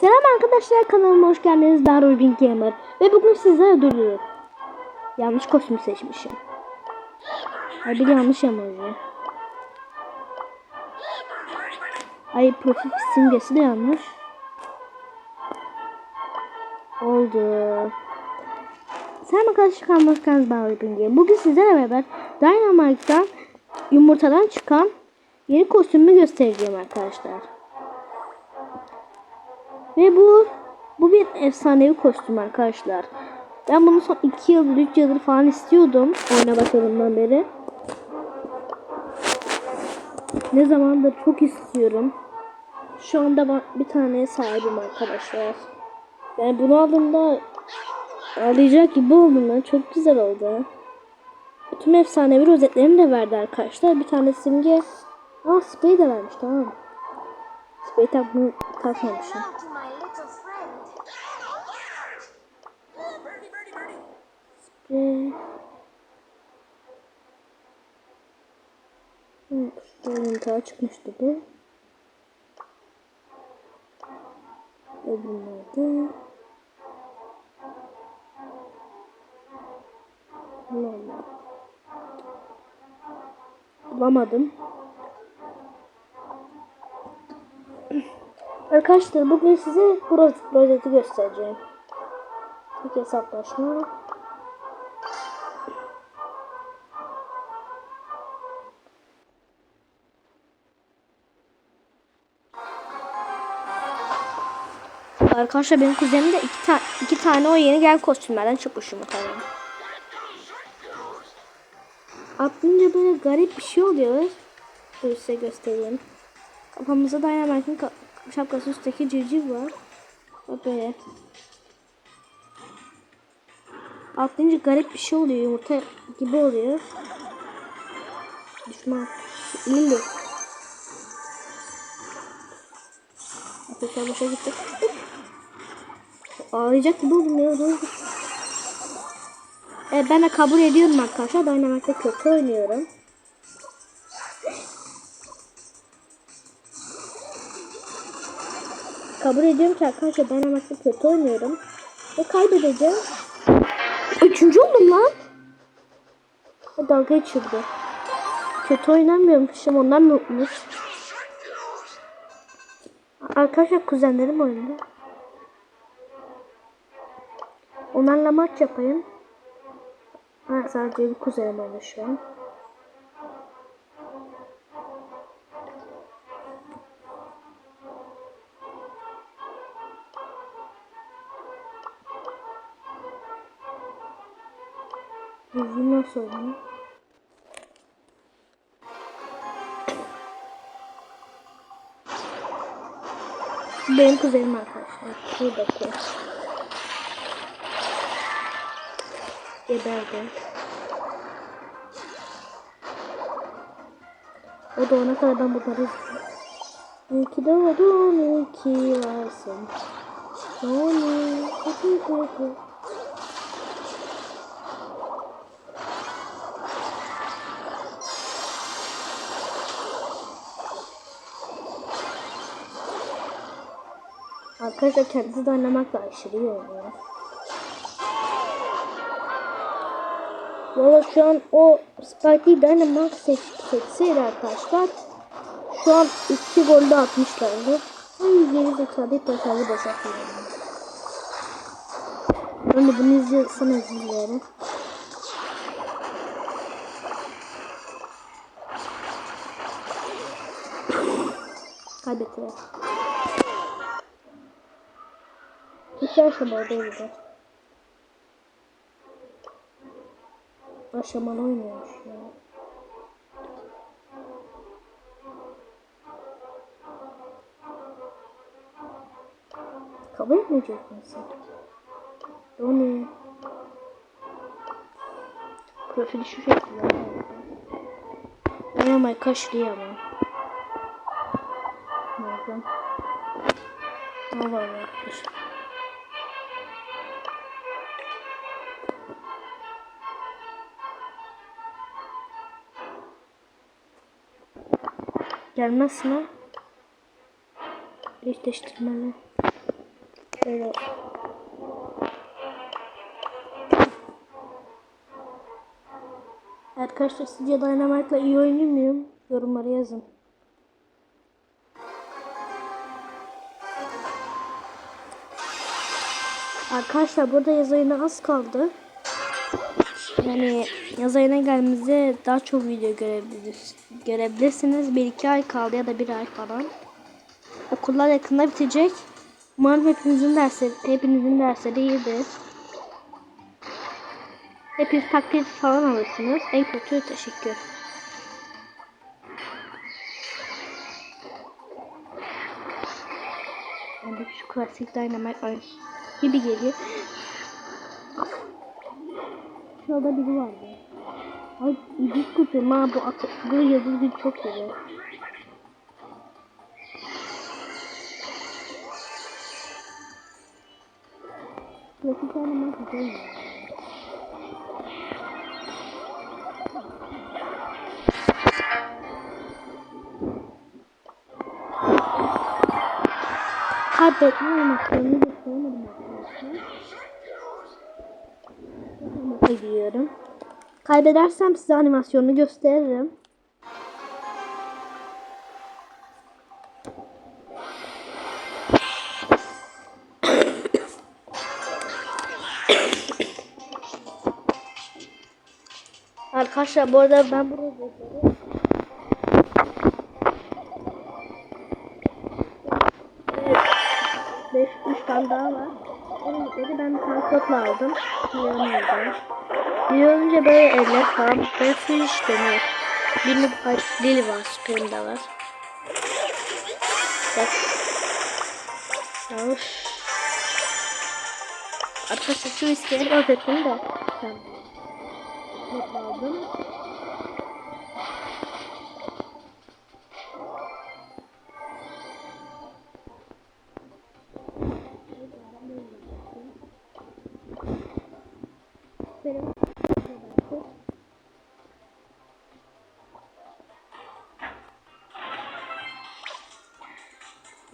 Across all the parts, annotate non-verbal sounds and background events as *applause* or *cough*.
Selam arkadaşlar kanalıma hoş geldiniz. Ben Rubin Gamer ve bugün sizlere duruyorum. Yanlış kostüm seçmişim. Ay bir yanlış emoji. Ay profil simgesi de yanlış. Oldu. Selam arkadaşlar kanalıma hoş geldiniz. Ben Rubin Gamer. Bugün sizlerle beraber Dynamite'dan yumurtadan çıkan yeni kostümümü göstereceğim arkadaşlar. Ve bu bu bir efsanevi kostüm arkadaşlar. Ben bunu son 2 yıldır 3 yıldır falan istiyordum. Oyuna başladığımdan beri. Ne zamandır çok istiyorum. Şu anda bir tane sahibim arkadaşlar. Yani bunu aldığımda ağlayacak gibi oldum ben. Çok güzel oldu. Tüm efsanevi rozetlerini de verdi arkadaşlar. Bir tane simge. Aa sprey de vermiş tamam mı? Sprey takma, takmamışım. Ve... Evet, yumurta çıkmıştı bu. Da... Normal. Bulamadım. Arkadaşlar bugün size rozeti göstereceğim. İlk hesaplaşma. Arkadaşlar benim kuzenim de iki, ta iki tane o yeni gel kostümlerden çıkmış yumurtadan. Atlayınca böyle garip bir şey oluyor. Dur size göstereyim. Kafamızda Dynamite'in ka şapkası üstteki civciv var. Böyle. Atlayınca garip bir şey oluyor. Yumurta gibi oluyor. Düşman. Lili. Arkadaşlar boşa gitti. Ağlayacak gibi oldum ya. Evet, ben de kabul ediyorum arkadaşlar. Dynamite'de kötü oynuyorum. Kabul ediyorum ki arkadaşlar Dynamite'de kötü oynuyorum. Ve kaybedeceğim. Üçüncü oldum lan. O dalga geçirdi. Kötü oynamıyormuşum ondan mı unutmuş? Arkadaşlar kuzenlerim oyunda. Onlarla maç yapayım. Ha, sadece bir kuzenim oynuyor şu an. Bu nasıl oynuyor? Benim kuzenim arkadaşlar. Buradaki. Geberdi. O da ona kadar ben bunları izliyorum. İyi ki doğdun, iyi ki varsın. Tony, kutu kutu. Arkadaşlar kendisi de oynamakla aşırı iyi Valla şu an o Spike'yi Dynamax seç, seçseydi arkadaşlar şu an 2 golde atmışlardı. Ay geri zekalı hep başarılı boşaltıyorum. Ben de bunu izliyorsam izliyorum. *laughs* Kaybettiler. İki Aşaman oynuyormuş ya. Kabul etmeyecek misin? O ne? Profili şu şekilde. Dayanamay kaşlayamam. Nereden? Ne var arkadaşlar? Gelmezsin ha. Eşleştirmeli. Evet. Arkadaşlar sizce Dynamite'la iyi oynuyor muyum? Yorumlara yazın. Arkadaşlar burada yaz az kaldı. Yani yaz ayına gelmemize daha çok video görebilir, görebilirsiniz. Bir iki ay kaldı ya da bir ay falan. Okullar yakında bitecek. Umarım hepinizin dersleri, hepinizin dersleri iyidir. Hepiniz takdir falan alırsınız. En kötü teşekkür. Yani şu klasik dynamite gibi geliyor. Şurada biri vardı. Ay ilginç kutum ha bu atı, bu yazılı çok iyi. Klasik dynamite güzel ya. Kaybetme olmaklarını gösteremedim arkadaşlar. Gidiyorum. Kaybedersem size animasyonunu gösteririm. Arkadaşlar bu arada ben buraya bekliyorum. Beş, üç tane daha var. Onun dedi kodla aldım. Oldu. Bir önce böyle eller falan böyle fiş dönüyor. Birini kaç dili var, süperimde var. Bak. Of. Arkadaşlar şu iskelet özetini de ben not aldım.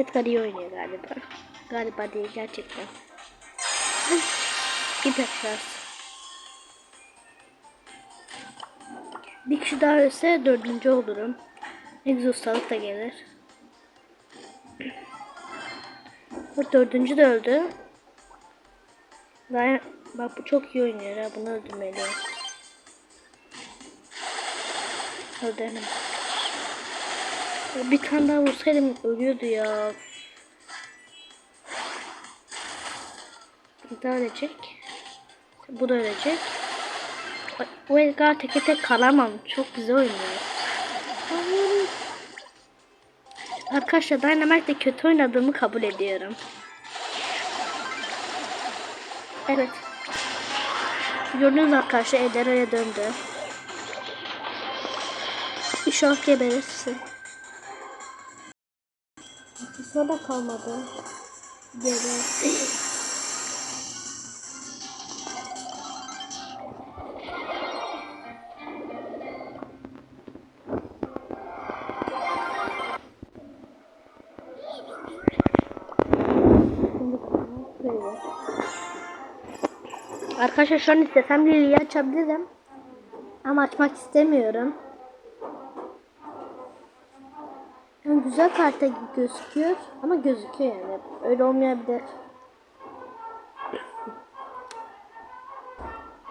Edgar iyi oynuyor galiba. Galiba değil gerçekten. *laughs* İpek şans. Bir kişi daha ölse dördüncü olurum. Egzostalık da gelir. Bak dördüncü de öldü. Ben, bak bu çok iyi oynuyor ha. Bunu öldürmeliyim. Öldürelim. Bir tane daha vursaydım ölüyordu ya. Bir daha ölecek. Bu da ölecek. Bu Edgar teke tek kalamam. Çok güzel oynuyor. Arkadaşlar Dynamite'de kötü oynadığımı kabul ediyorum. Evet. Gördüğünüz arkadaşlar Eder öyle döndü. İnşallah geberirsin. Sonra kalmadı. Geber. Arkadaşlar şu an istesem Lili'yi açabilirim. Ama açmak istemiyorum. Güzel karta gözüküyor ama gözüküyor yani. Öyle olmayabilir.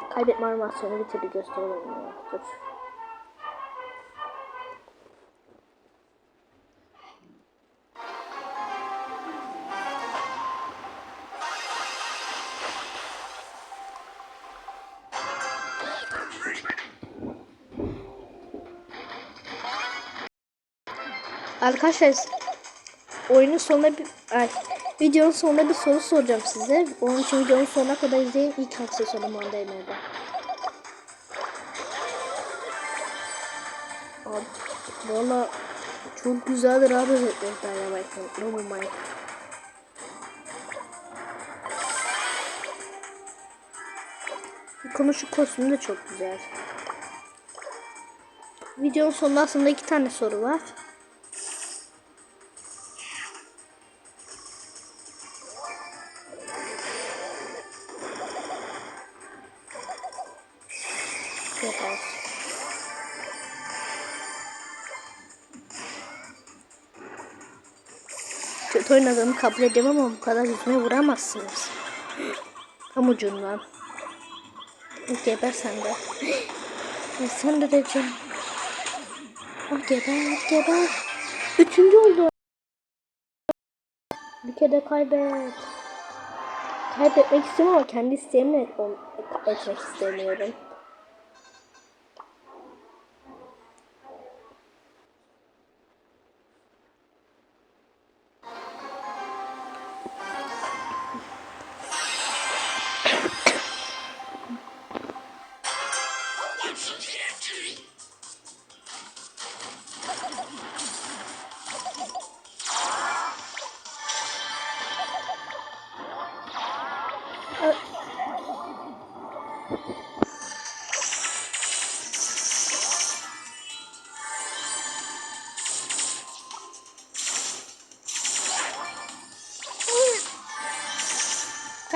Kaybetme animasyonu bir türlü. Dur. Arkadaşlar oyunun sonunda bir ay, videonun sonunda bir soru soracağım size. Onun için videonun sonuna kadar izleyin. İlk aksesuarım andaymadı. Abi valla çok güzeldir abi özetleri Dynamite'ın. Normal Mike. Konu şu kostümü de çok güzel. Videonun sonunda aslında iki tane soru var. Yapar. Kötü oynadığımı kabul edemem ama bu kadar yüzüme vuramazsınız. Tam ucundan. Geber sen de. Sen de diyeceğim. Geber geber. Üçüncü oldu. Bir kere kaybet. Kaybetmek istiyorum ama kendi isteğimle etmek istemiyorum.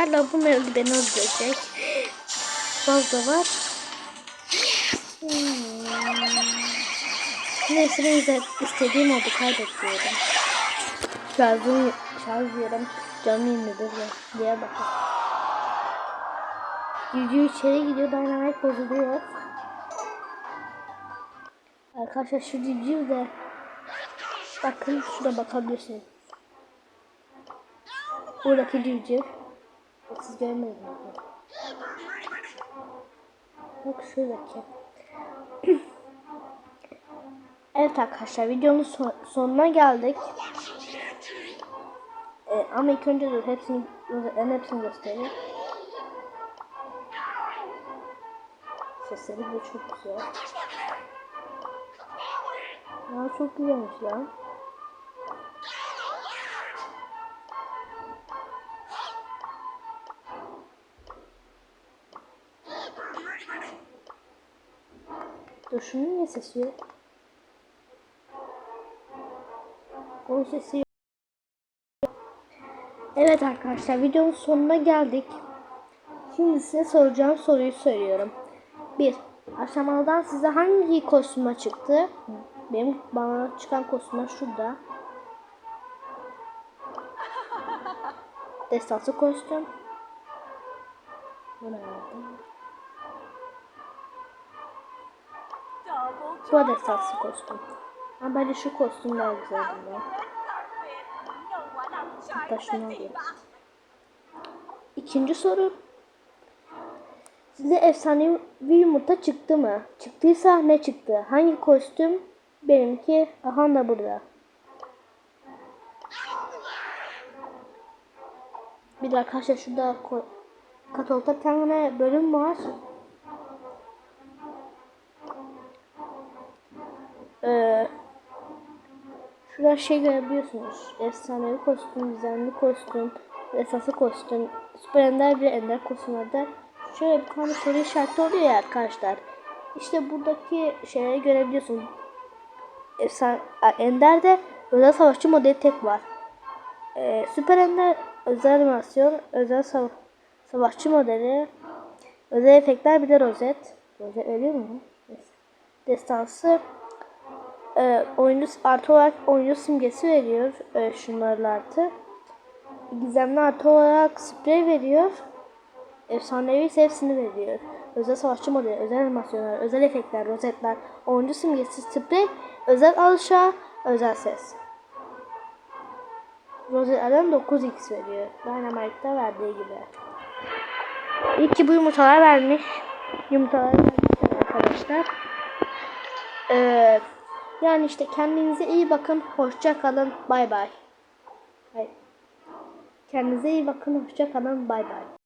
Galiba bu mevzu beni öldürecek. Fazla var. Hmm. Neyse de istediğim oldu kaybediyorum. Şarjım, şarj yerim canlı ya diye bakın. Yüzü içeri gidiyor dynamite bozuluyor. Arkadaşlar şu civciv de bakın şurada bakabilirsiniz. Buradaki civciv. Siz görmediniz mi? Bak şuradaki. *clears throat* evet arkadaşlar videonun son- sonuna geldik. Ee, ama ilk önce de hepsini, en hepsini göstereyim. Sesleri de çok güzel. Ya çok güzelmiş lan. Dur şunun niye sesi yok? Onun sesi yok. Evet arkadaşlar videonun sonuna geldik. Şimdi size soracağım soruyu söylüyorum. 1. Aşamalıdan size hangi kostüme çıktı? Benim bana çıkan kostümler şurada. Destansı kostüm. Bu da destansı kostüm. Ama bence şu kostüm daha güzel bundan. Hatta şunu alayım. İkinci soru. Size efsanevi yumurta çıktı mı? Çıktıysa ne çıktı? Hangi kostüm? Benimki aha da burada. Bir de arkadaşlar şurada katalogda bir tane bölüm var. Ee, şurada şey görebiliyorsunuz. Efsanevi kostüm, düzenli kostüm, esası kostüm, süper ender bir ender kostümlerde şöyle bir tane soru işareti oluyor ya arkadaşlar. İşte buradaki şeyleri görebiliyorsunuz. Efsane, Ender'de özel savaşçı modeli tek var. Ee, süper Ender özel animasyon, özel sava- savaşçı modeli, özel efektler bir de rozet. Rozet ölüyor mu? Destansı e, oyuncu artı olarak oyuncu simgesi veriyor. E, şunlarla artı. Gizemli artı olarak sprey veriyor. Efsanevi ise hepsini veriyor. Özel savaşçı modeli, özel animasyonlar, özel efektler, rozetler, oyuncu simgesi, sprey, özel alışa, özel ses. Rozetlerden 9x veriyor. Dynamite'da verdiği gibi. İyi ki bu yumurtalar vermiş. Yumurtalar vermişler arkadaşlar. Ee, yani işte kendinize iyi bakın. Hoşça kalın. Bay bay. Kendinize iyi bakın. Hoşça kalın. Bay bay.